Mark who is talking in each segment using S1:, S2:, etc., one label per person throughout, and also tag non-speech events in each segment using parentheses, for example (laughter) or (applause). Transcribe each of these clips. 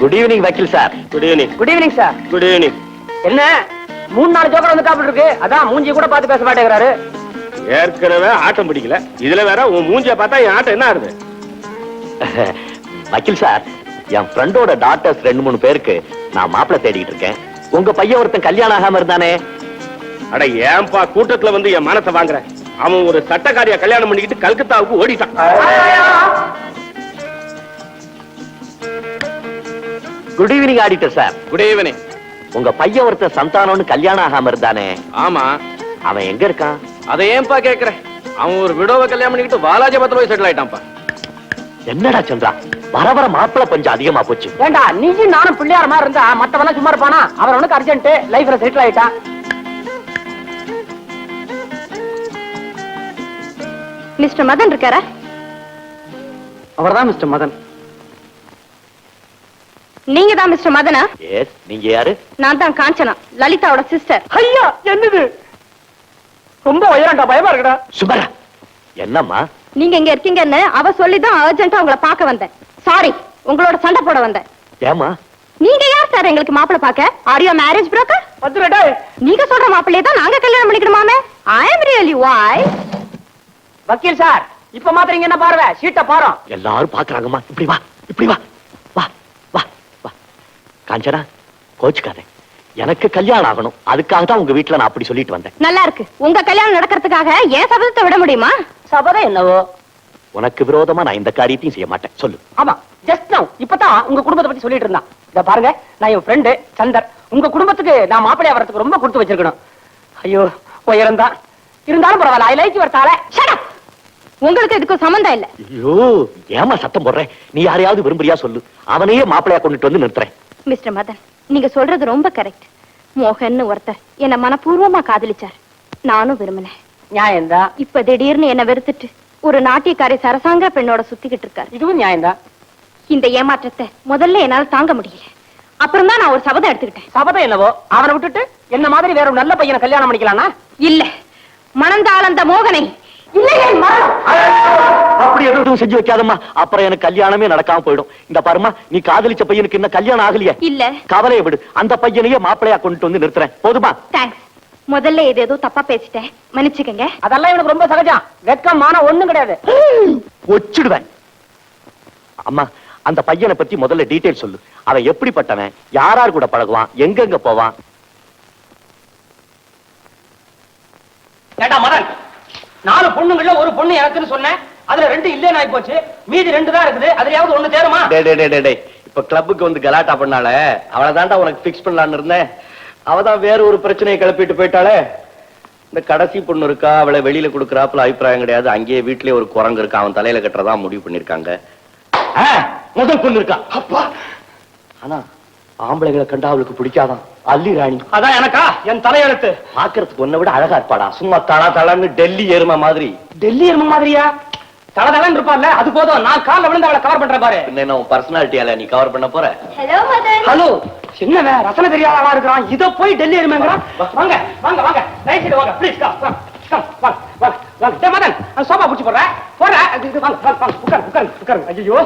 S1: Good evening வக்கீல் sir
S2: good evening
S3: good evening sir
S2: good evening
S3: என்ன? மூணு நாலு ஜோக்கர் வந்து காப்பிட்டு இருக்கு. அதான் மூஞ்சி கூட பார்த்து பேச மாட்டேங்கிறாரு.
S2: ஏற்கனவே ஆட்டம் பிடிக்கல. இதுல வேற உன் மூஞ்சிய பார்த்தா என் ஆட்டம் என்ன ஆகுது?
S1: வக்கீல் சார் என் ஃப்ரெண்டோட டாட்டர்ஸ் ரெண்டு மூணு பேருக்கு நான் மாப்பிள்ளை தேடிட்டு இருக்கேன். உங்க பையன் ஒருத்தன் கல்யாணம் ஆகாம இருந்தானே?
S2: அட ஏன்பா கூட்டத்துல வந்து என் மனசை வாங்குற? அவன் ஒரு சட்டக்காரிய கல்யாணம் பண்ணிக்கிட்டு கல்கத்தாவுக்கு ஓடிட்டான்.
S1: Good evening auditor sir
S2: good evening
S1: உங்க பையன் ஒருத்தன் சந்தானம்னு கல்யாணம் ஆகாம இருந்தானே?
S2: ஆமா.
S1: அவன் எங்க இருக்கான்?
S2: அதை ஏன்பா கேக்குற? அவன் ஒரு விடோவை கல்யாணம் பண்ணிக்கிட்டு வாலாஜபத்துல போய் செட்டில் ஆயிட்டான்ப்பா.
S1: என்னடா சந்திரா வர வர மாப்பிள்ளை கொஞ்சம் அதிகமா போச்சு.
S3: ஏண்டா நீயும் நானும் பிள்ளையார் மாதிரி இருந்தா மத்தவெல்லாம் சும்மா இருப்பானா? அவர் உனக்கு அர்ஜென்ட் லைஃப்ல செட்டில் ஆயிட்டான்.
S4: மிஸ்டர் மதன் இருக்காரா?
S3: அவர்தான் மிஸ்டர் மதன்
S4: நீங்க தான் மிஸ்டர் மதனா?
S1: எஸ் நீங்க யாரு?
S4: நான் தான் காஞ்சனா லலிதாவோட சிஸ்டர்.
S3: ஐயா என்னது? ரொம்ப உயரண்டா பயமா இருக்குடா.
S1: சுபரா என்னம்மா?
S4: நீங்க இங்க இருக்கீங்கன்னு அவ சொல்லிதான் அர்ஜென்ட்டா உங்களை பார்க்க வந்தேன். சாரி உங்களோட சண்டை போட வந்தேன்.
S1: ஏமா
S4: நீங்க யார் சார் எங்களுக்கு மாப்பிள்ளை பார்க்க? ஆர் யூ மேரேஜ் புரோக்கர்
S3: வந்துடா
S4: நீங்க சொல்ற மாப்பிள்ளைய தான் நாங்க கல்யாணம் பண்ணிக்கணுமாமே? ஐ அம் ரியலி வாய்
S3: வக்கீல் சார் இப்ப மாத்திரம் என்ன பார்வை? சீட்டை பாரம்.
S1: எல்லாரும் பாக்குறாங்கம்மா இப்படி வா இப்படி வா. காஞ்சனா கோச்சுக்காதே. எனக்கு கல்யாணம் ஆகணும். அதுக்காக தான் உங்க வீட்டுல நான் அப்படி சொல்லிட்டு வந்தேன்.
S4: நல்லா இருக்கு. உங்க கல்யாணம் நடக்கிறதுக்காக ஏன் சபதத்தை விட முடியுமா?
S3: சபதம் என்னவோ?
S1: உனக்கு விரோதமா நான் இந்த காரியத்தையும் செய்ய மாட்டேன். சொல்லு.
S3: ஆமா. ஜஸ்ட் நவ் இப்பதான் உங்க குடும்பத்தை பத்தி சொல்லிட்டு இருந்தான். இத பாருங்க. நான் என் ஃப்ரெண்டு சந்தர். உங்க குடும்பத்துக்கு நான் மாப்பிள்ளையா வரதுக்கு ரொம்ப கொடுத்து வச்சிருக்கணும். ஐயோ உயரம் தான். இருந்தாலும் பரவாயில்ல. ஐ லைக் யுவர் தால
S4: Shut up. உங்களுக்கு இதுக்கு சம்பந்தம் இல்ல.
S1: ஐயோ ஏமா சத்தம் போடுறேன் நீ யாரையாவது விரும்புறியா சொல்லு. அவனையே மாப்பிள்ளையா கொண்டுட்டு வந்து நிறுத்துறேன்.
S4: மிஸ்டர் மதன் நீங்க சொல்றது ரொம்ப கரெக்ட். மோகன்னு ஒருத்தர் என்ன மனப்பூர்வமா காதலிச்சார். நானும் விரும்பினேன்
S3: நியாயம்தான்
S4: இப்ப திடீர்னு என்ன வெறுத்துட்டு ஒரு நாட்டியக்காரி சரசாங்க பெண்ணோட சுத்திக்கிட்டு இருக்காரு.
S3: இதுவும் நியாயம்தான்
S4: இந்த ஏமாற்றத்தை முதல்ல என்னால தாங்க முடியல. அப்புறம் தான் நான் ஒரு சபதம் எடுத்துக்கிட்டேன்.
S3: சபதம் என்னவோ? அவனை விட்டுட்டு என்ன மாதிரி வேற ஒரு நல்ல பையனை கல்யாணம் பண்ணிக்கலாம்னா?
S4: இல்ல. மணந்தாளந்த மோகனை.
S1: அப்படி எதுவும் செஞ்சு வைக்காதம்மா. அப்புறம் எனக்கு கல்யாணமே நடக்காம போயிடும். இந்த பாருமா நீ காதலிச்ச பையனுக்கு இன்னும் கல்யாணம் ஆகலையே.
S4: இல்ல.
S1: கவலையை விடு. அந்த பையனையே மாப்பிள்ளையா கொண்டுட்டு வந்து நிறுத்துறேன். போதுமா?
S4: முதல்ல இது ஏதோ தப்பா பேசிட்டேன். மன்னிச்சுக்கங்க.
S3: அதெல்லாம் இவனுக்கு ரொம்ப சகஜம். வெட்கம் மான ஒண்ணும் கிடையாது.
S1: ஒச்சிடுவேன். அம்மா அந்த பையனை பத்தி முதல்ல டீடைல் சொல்லு. அவன் எப்படிப்பட்டவன்? யாரார் கூட பழகுவான்? எங்கெங்க போவான்?
S3: ஏண்டா மதன் நாலு பொண்ணுங்கள்ல ஒரு பொண்ணு எனக்குன்னு சொன்னேன். அதுல ரெண்டு இல்லைன்னு ஆயி போச்சு மீதி ரெண்டு தான் இருக்குது. அதுலயாவது ஒண்ணு தேருமா
S1: டே டே டே டே டே இப்ப கிளப்புக்கு வந்து கலாட்டா பண்ணால? அவளை தாண்டா உனக்கு ஃபிக்ஸ் பண்ணலாம்னு இருந்தேன். அவ தான் வேற ஒரு பிரச்சனையை கிளப்பிட்டு போயிட்டாளே. இந்த கடைசி பொண்ணு இருக்கா? அவளை வெளியில கொடுக்கறாப்புல அபிப்பிராயம் கிடையாது. அங்கேயே வீட்லயே ஒரு குரங்கு இருக்கா? அவன் தலையில கட்டுறதா முடிவு பண்ணிருக்காங்க முதல் பொண்ணு இருக்கா. அப்பா! ஆனா ஆம்பளைங்களை கண்டா அவளுக்கு பிடிக்காதான். அல்லி ராணி.
S3: அதான் எனக்கா? என் தலையெழுத்து.
S1: பாக்குறதுக்கு ஒன்ன விட அழகா இருப்பாடா. சும்மா தள தளன்னு டெல்லி எருமை மாதிரி.
S3: டெல்லி எரும மாதிரியா? தலதலன்னு இருப்பான்ல அது போதும். நான் கால்ல விழுந்து அவளை கவர் பண்றேன் பாரு.
S1: என்ன உன் பர்சனாலிட்டியால நீ கவர் பண்ண போற?
S4: ஹலோ மதன்
S3: ஹலோ சின்னவன் ரசனை தெரியாத ஆளா இருக்கிறான். இத போய் டெல்லி எருமைங்கிறான்? வாங்க வாங்க வாங்க. ரைட் சைடு வாங்க. ப்ளீஸ் கம் கம் வாங்க வாங்க வாங்க. டேய் மதன் அந்த சோபா புடிச்சு இது இது வாங்க வாங்க வாங்க. உட்காரு உட்காரு உட்காரு. ஐயோ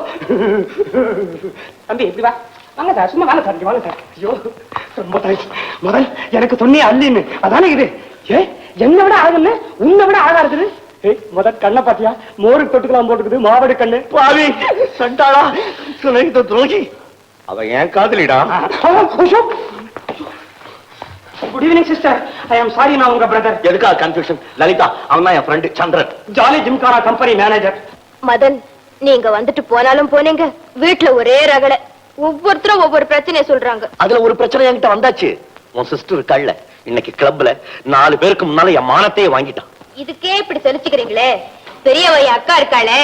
S3: தம்பி இப்படி வா. வாங்க சார் சும்மா வாங்க சார் வாங்க சார் ஐயோ ரொம்ப தேங்க்ஸ் மதன் எனக்கு சொன்னியே அல்லின்னு. அதானே இது? ஏ என்னை விட அழகுன்னு உன்னை விட அழகா இருக்குது ஏய் முதல் கண்ணை பாத்தியா மோரு தொட்டுக்கலாம் போட்டுக்குது மாவடு கண்ணு.
S1: பாவி சண்டாளா சுனைத்த துரோகி. அவன் ஏன் காதலிடா.
S3: Good evening sister I am sorry நான் உங்க பிரதர்
S1: எதுக்கா கன்ஃபியூஷன் லலிதா அவன் தான் என் friend Chandran.
S3: Jolly Gymkhana company manager
S4: Madan நீங்க வந்துட்டு போனாலும் போனீங்க. வீட்ல ஒரே ரகலை. ஒவ்வொருத்தரும் ஒவ்வொரு பிரச்சனைய சொல்றாங்க.
S1: அதுல ஒரு பிரச்சனை என்கிட்ட வந்தாச்சு. உன் சிஸ்டர் இருக்காள்ல. இன்னைக்கு கிளப்ல நாலு பேருக்கு முன்னால என் மானத்தையே வாங்கிட்டான்.
S4: இதுக்கே இப்படி தெளிச்சுக்கிறீங்களே? பெரியவ அக்கா இருக்காளே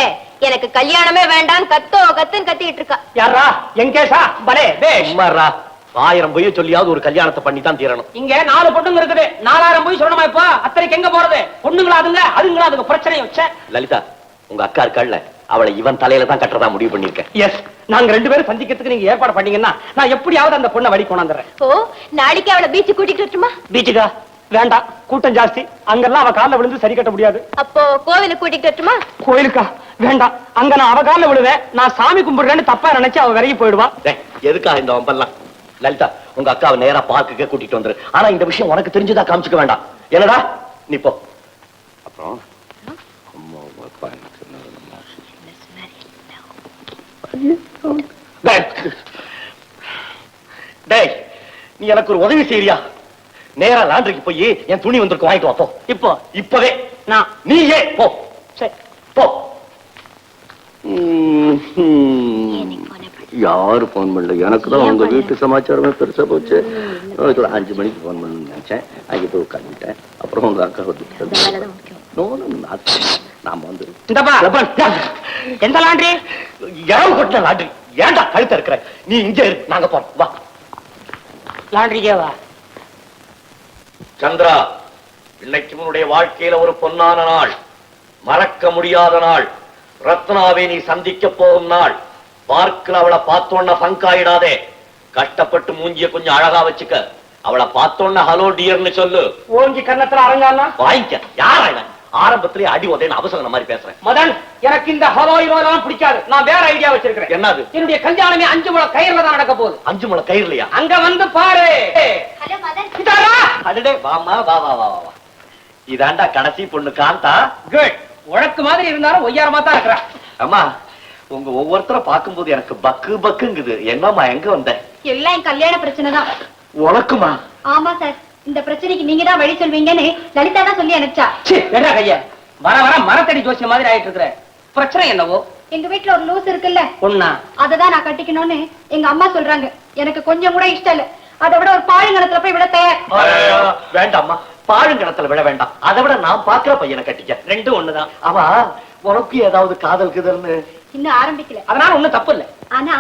S4: எனக்கு கல்யாணமே வேண்டாம் கத்தோ கத்துன்னு கத்திட்டு இருக்கா.
S3: யாரா எங்கேஷா? பலே பேஷ்
S1: சும்மாரா ஆயிரம் பொய்ய சொல்லியாவது ஒரு கல்யாணத்தை பண்ணி தான் தீரணும்.
S3: இங்க நாலு பொண்ணுங்க இருக்குது. நாலாயிரம் போய் சொல்லணுமா இப்போ? அத்தனைக்கு எங்க போறது? பொண்ணுங்களா அதுங்க அதுங்களா அதுங்க பிரச்சனை வச்ச.
S1: லலிதா உங்க அக்கா இருக்காள்ல. அவளை இவன் தலையில தான் கட்டுறதா முடிவு பண்ணிருக்கேன்
S3: எஸ் நாங்க ரெண்டு பேரும் சந்திக்கிறதுக்கு நீங்க ஏற்பாடு பண்ணீங்கன்னா நான் எப்படியாவது அந்த பொண்ணை வழி கொண்டாந்துறேன்.
S4: ஓ நாளைக்கு அவளை பீச்சு கூட்டிட்டு வரட்டுமா?
S3: பீச்சுக்கா வேண்டாம். கூட்டம் ஜாஸ்தி. அங்கெல்லாம் அவ கால்ல விழுந்து சரி கட்ட முடியாது.
S4: அப்போ கோவிலுக்கு கூட்டிட்டு வரட்டுமா?
S3: கோயிலுக்கா வேண்டாம். அங்க நான் அவ கால்ல விழுவேன். நான் சாமி கும்பிடுறேன்னு தப்பா நினைச்சு அவ விலகி போயிடுவா.
S1: டேய், எதுக்கா இந்த வம்பெல்லாம்? லலிதா உங்க அக்காவை நேரா பார்க்குக்கே கூட்டிட்டு வந்துரு. ஆனா இந்த விஷயம் உனக்கு தெரிஞ்சதா காமிச்சுக்க வேண்டாம். என்னடா? நீ போ. அப்புறம் அம்மா அப்பா எனக்கு டேய். நீ எனக்கு ஒரு உதவி செய்யறியா நேரா லாண்டரிக்கு போய் என் துணி வந்திருக்கு வாங்கிட்டு வா போ.
S3: இப்போ
S1: இப்பவே.
S3: நான்.
S1: போ.
S3: சரி.
S1: போ. யாரு போன் பண்ணல? எனக்கு தான் உங்க வீட்டு சமாச்சாரமே பெருசா போச்சு. அஞ்சு மணிக்கு போன் பண்ணு நினைச்சேன். அங்கே போய் உட்காந்துட்டேன் அப்புறம் உங்க அக்கா வந்து நாம வந்து
S3: எந்த லாண்ட்ரி
S1: இறவு கொட்டின லாண்ட்ரி ஏன்டா கழுத்த இருக்கிற நீ இங்க இரு நாங்க போறோம். வா.
S3: லாண்ட்ரிக்கே வா.
S1: சந்திரா இன்னைக்கு உன்னுடைய வாழ்க்கையில ஒரு பொன்னான நாள். மறக்க முடியாத நாள். ரத்னாவை நீ சந்திக்க போகும் நாள். பார்க்கல அவளை பார்த்தோன்ன பங்காயிடாதே கஷ்டப்பட்டு மூஞ்சிய கொஞ்சம் அழகா வச்சுக்க. அவளை பார்த்தோன்ன ஹலோ டியர்னு சொல்லு.
S3: ஓங்கி கன்னத்துல அரங்காலாம்
S1: வாங்கிக்க. யாரா ஆரம்பத்திலே அடி உதேன்னு அவசரம் மாதிரி பேசுறேன்.
S3: மதன் எனக்கு இந்த ஹலோ எல்லாம் பிடிக்காது. நான் வேற ஐடியா வச்சிருக்கிறேன்.
S1: என்னது?
S3: என்னுடைய கல்யாணமே அஞ்சு முழ கயிறுல தான் நடக்க போகுது.
S1: அஞ்சு முளை கயிறுலையா?
S3: அங்க வந்து பாரு.
S4: ஹலோ மதன்.
S3: இதாரா
S1: அடடே வாமா வா வா வா வா வா. இதாண்டா கடைசி பொண்ணு காந்தா.
S3: குட் உழக்கு மாதிரி இருந்தாலும் ஒய்யாரமா தான் இருக்கிறா
S1: அம்மா உங்க ஒவ்வொருத்தரை பார்க்கும்போது எனக்கு பக்கு பக்குங்குது. என்னம்மா எங்க வந்த?
S4: எல்லாம் என் கல்யாண பிரச்சனை தான்.
S1: உனக்குமா?
S4: ஆமா சார். இந்த பிரச்சனைக்கு நீங்க தான் வழி சொல்வீங்கன்னு லலிதா தான் சொல்லி அனுப்பிச்சா.
S3: வெடா கைய? வர வர மரத்தடி ஜோசிய மாதிரி ஆயிட்டு இருக்கிற பிரச்சனை என்னவோ?
S4: எங்க வீட்டுல ஒரு லூஸ் இருக்குல்ல.
S3: ஒண்ணா
S4: அததான் நான் கட்டிக்கணும்னு எங்க அம்மா சொல்றாங்க. எனக்கு கொஞ்சம் கூட இஷ்டம் இல்ல. அதை விட ஒரு பாழுங்கணத்துல போய் விட தயார்.
S1: வேண்டாம்மா. பாழுங்கணத்துல விட வேண்டாம். அதை விட நான் பாக்குற பையனை கட்டிக்க.
S3: ரெண்டும் ஒண்ணுதான்.
S1: அவா உனக்கு ஏதாவது காதல் குதல்னு?
S4: இன்னும் ஆரம்பிக்கல.
S3: அதனால ஒண்ணும் தப்பு இல்ல.
S4: ஆனா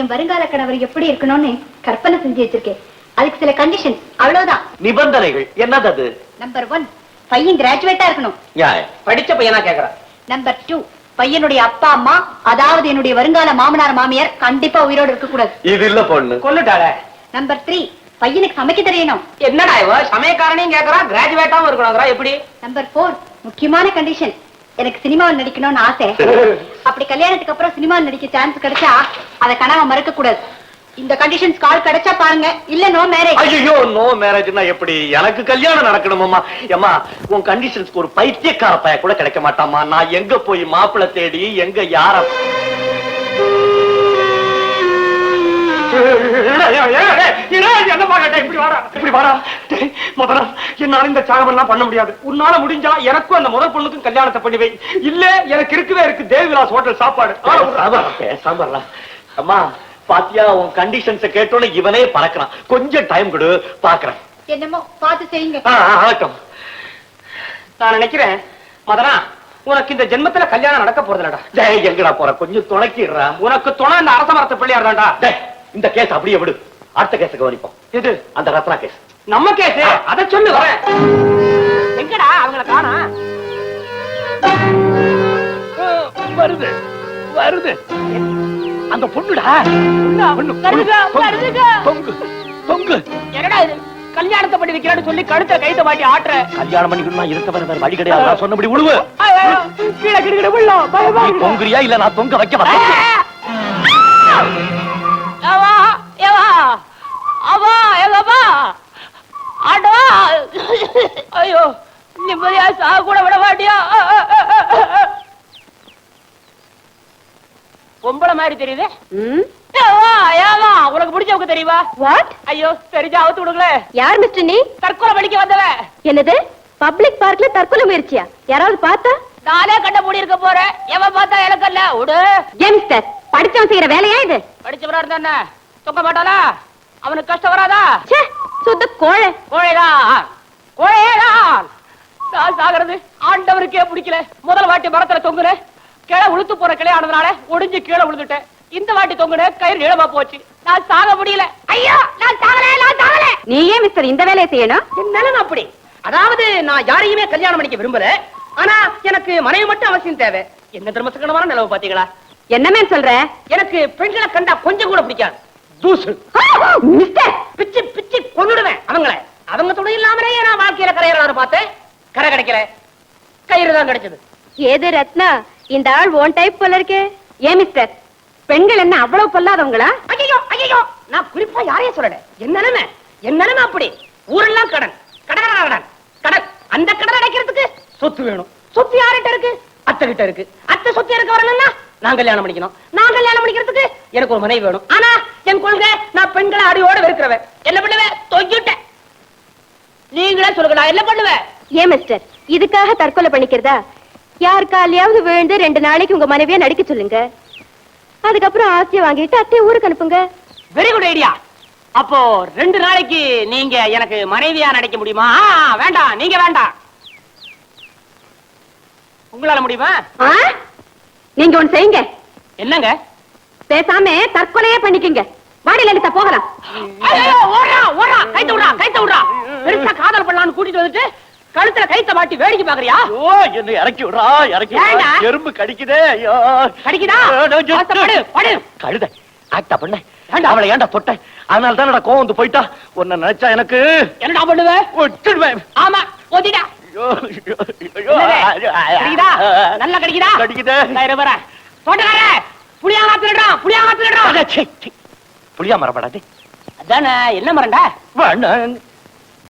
S4: என் வருங்கால கணவர் எப்படி இருக்கணும்னு கற்பனை செஞ்சு வச்சிருக்கேன். அதுக்கு சில கண்டிஷன் அவ்வளவுதான்.
S1: நிபந்தனைகள். என்னது அது
S4: நம்பர் ஒன் பையன் கிராஜுவேட்டா இருக்கணும்.
S3: படிச்ச பையனா கேக்குறேன்.
S4: நம்பர் டூ பையனுடைய அப்பா அம்மா அதாவது என்னுடைய வருங்கால மாமனார் மாமியார் கண்டிப்பா உயிரோடு இருக்க கூடாது
S1: இது இல்ல பொண்ணு.
S3: கொல்லுட்டாள.
S4: நம்பர் த்ரீ பையனுக்கு சமைக்க தெரியணும்.
S3: என்னடா இவ? சமயக்காரனையும் கேக்குறா கிராஜுவேட்டாவும் இருக்கணுங்கிறா எப்படி?
S4: நம்பர் ஃபோர் முக்கியமான கண்டிஷன் எனக்கு சினிமாவில் நடிக்கணும்னு ஆசை. (laughs) அப்படி கல்யாணத்துக்கு அப்புறம் சினிமாவில் நடிக்க சான்ஸ் கிடைச்சா அதை கனவை மறக்க கூடாது இந்த கண்டிஷன்ஸ் கால் கிடைச்சா பாருங்க. இல்ல நோ மேரேஜ்
S1: ஐயோ நோ மேரேஜ்னா எப்படி? எனக்கு கல்யாணம் நடக்கணுமாம்மா? ஏம்மா உன் கண்டிஷன்ஸ்க்கு ஒரு பைத்தியக்கார பைய கூட கிடைக்க மாட்டாமா நான் எங்க போய் மாப்பிள்ளை தேடி எங்க யார
S3: என்னப்பா கேட்ட இப்படி வாடா. இப்படி வாடா டேய், முதல்ல என்னால இந்த சாகமெல்லாம் பண்ண முடியாது. உன்னால முடிஞ்சா எனக்கும் அந்த முதல் பொண்ணுக்கும் கல்யாணத்தை பண்ணி வை. இல்ல எனக்கு இருக்கவே இருக்கு. தேவிலாஸ் ஹோட்டல் சாப்பாடு.
S1: சாம்பார்லாம். அம்மா பாத்தியா உன் கண்டிஷன்ஸ கேட்டோன்னு இவனே பறக்குறான். கொஞ்சம் டைம் கொடு பாக்குறேன்
S4: என்னமோ பார்த்து செய்யுங்க.
S1: ஆ, ஆ, ஆகட்டும்.
S3: நான் நினைக்கிறேன் மதனா உனக்கு இந்த ஜென்மத்துல கல்யாணம் நடக்க போறதுலடா
S1: டேய் எங்கடா போற? கொஞ்சம் துணைக்கிடுறா.
S3: உனக்கு துணை இந்த அரச மரத்து பிள்ளையார் தான்டா
S1: டேய் இந்த கேஸ் அப்படியே விடு. அடுத்த கேஸ கவனிப்போம்.
S3: எது?
S1: அந்த ரத்னா கேஸ்
S3: நம்ம கேஸ் அத சொல்லு வரேன். எங்கடா அவங்கள காணா?
S2: வருது வருது. அந்த பொண்ணுடா. தொங்கு தொங்கு
S3: என்னடா இது? கல்யாணத்தை பண்ணி வைக்கிறான்னு சொல்லி கழுத்தை கைத்த மாட்டி ஆட்டுற.
S1: கல்யாணம் பண்ணிக்கணும்னா இருக்க வேற வழி கிடையாது. நான் சொன்னபடி
S3: ஐயோ, கீழே கிடுகிட விழலாம் பயமா
S1: நீ. தொங்குறியா? இல்ல நான் தொங்க வைக்க!
S3: ஏவா, ஏவா, அவா, ஏவாப்பா, ஆண்டவா. ஐயோ நிம்மதியா சாக கூட விட மாட்டியா? பொம்பளை மாதிரி தெரியுது? உனக்கு பிடிச்சவங்க தெரியுமா?
S4: வாட்
S3: ஐயோ தெரிஞ்சா அவுத்து விடுங்களேன்
S4: யார் மிஸ்டர் நீ?
S3: தற்கொலை படிக்க வந்தவன்
S4: என்னது? பப்ளிக் பார்க்ல தற்கொலை முயற்சியா? யாராவது பார்த்தா?
S3: நானே கண்ட மூடி இருக்க போறேன். எவன் பார்த்தா எனக்கு இல்ல விடு.
S4: ஏன் மிஸ்டர் படிச்சவன் செய்யற வேலையா இது?
S3: படிச்சவனா இருந்தா தொங்க மாட்டானா அவனுக்கு கஷ்டம் வராதா?
S4: சுத்த கோழை.
S3: கோழைதான் கோழைதான் நான் சாகிறது ஆண்டவருக்கே பிடிக்கல. முதல் வாட்டி மரத்துல தொங்குனேன். கீழே உளுத்து போற கிளை ஆனதுனால ஒடிஞ்சு கீழே விழுந்துட்டேன். இந்த வாட்டி தொங்குனேன் கயிறு நீளமா போச்சு. நான் சாக முடியல. ஐயா நான் சாகல நான் சாகல.
S4: நீ ஏன் மிஸ்டர் இந்த வேலையை செய்யணும்.
S3: என் நிலைமை அப்படி. அதாவது நான் யாரையுமே கல்யாணம் பண்ணிக்க விரும்பல. ஆனா எனக்கு மனைவி மட்டும் அவசியம் தேவை. என்ன தர்மசக்கணமான நிலவு பாத்தீங்களா
S4: என்னமே சொல்ற?
S3: எனக்கு பெண்களை கண்டா கொஞ்சம் கூட பிடிக்காது. தூசு.
S4: மிஸ்டர்
S3: பிச்சு பிச்சு கொன்னுடுவேன் அவங்கள. அவங்க துணை இல்லாமலே நான் வாழ்க்கையில கரையறாரு பார்த்தேன். கரை கிடைக்கல. கயிறு தான் கிடைச்சது.
S4: ஏது ரத்னா இந்த ஆள் ஓன் டைப் போல இருக்கே. ஏன் மிஸ்டர் பெண்கள் என்ன அவ்வளவு பொல்லாதவங்களா?
S3: ஐயோ ஐயோ நான் குறிப்பா யாரையும் சொல்லல. என் நிலைமை நிலைமை அப்படி. ஊரெல்லாம் கடன். கடன் கடன், கடன் கடன் அந்த கடன் அடைக்கிறதுக்கு சொத்து வேணும் சொத்து யார்கிட்ட இருக்கு அத்தை கிட்ட இருக்கு அத்தை சொத்து எனக்கு வரணும்னா நான் கல்யாணம் பண்ணிக்கணும் நான் கல்யாணம் பண்ணிக்கிறதுக்கு எனக்கு ஒரு மனைவி வேணும் ஆனா என் கொள்கை நான் பெண்களை அடியோட வெறுக்கிறவன் என்ன பண்ணுவேன் தொங்கிட்டேன் நீங்களே சொல்லுங்க நான் என்ன பண்ணுவேன்
S4: ஏன் மிஸ்டர் இதுக்காக தற்கொலை பண்ணிக்கிறதா யார் காலையாவது விழுந்து ரெண்டு நாளைக்கு உங்க மனைவியா நடிக்க சொல்லுங்க. அதுக்கப்புறம் ஆசையை வாங்கிட்டு அத்தையை ஊருக்கு அனுப்புங்க.
S3: வெரி குட் ஐடியா அப்போ ரெண்டு நாளைக்கு நீங்க எனக்கு மனைவியா நடிக்க முடியுமா? வேண்டாம். நீங்க வேண்டாம். உங்களால முடியுமா?
S4: நீங்க ஒண்ணு செய்யுங்க.
S3: என்னங்க?
S4: பேசாம தற்கொலையே பண்ணிக்கங்க. வாடி லலிதா போகலாம்.
S3: கைத்த விடுறா கைத்த விடுறா. பெருசா காதல் பண்ணலாம்னு கூட்டிட்டு வந்துட்டு கழுத்துல கைத்த மாட்டி வேடிக்கை பாக்குறியா?
S1: ஐயோ என்ன இறக்கி விடுறா இறக்கி
S3: ஏண்டா?
S1: எறும்பு கடிக்குதே ஐயோ.
S3: கடிக்குதா.
S1: கழுத ஆக்டா பண்ண. ஏண்டா? அவளை ஏன்டா தொட்ட? அதனால தான் கோவம் வந்து போயிட்டா? உன்னை நினைச்சா எனக்கு
S3: என்னடா பண்ணுவ?
S1: ஒட்டுடுவேன்.
S3: ஆமா. கடிக்குதா? நல்லா கடிக்குதா?
S1: கடிக்குதே.
S3: தோட்டக்கார திருடுறான்
S1: அட, சீ, சீ. புளியா மரப்படாது
S3: அதானே என்ன
S1: வேண்டாம்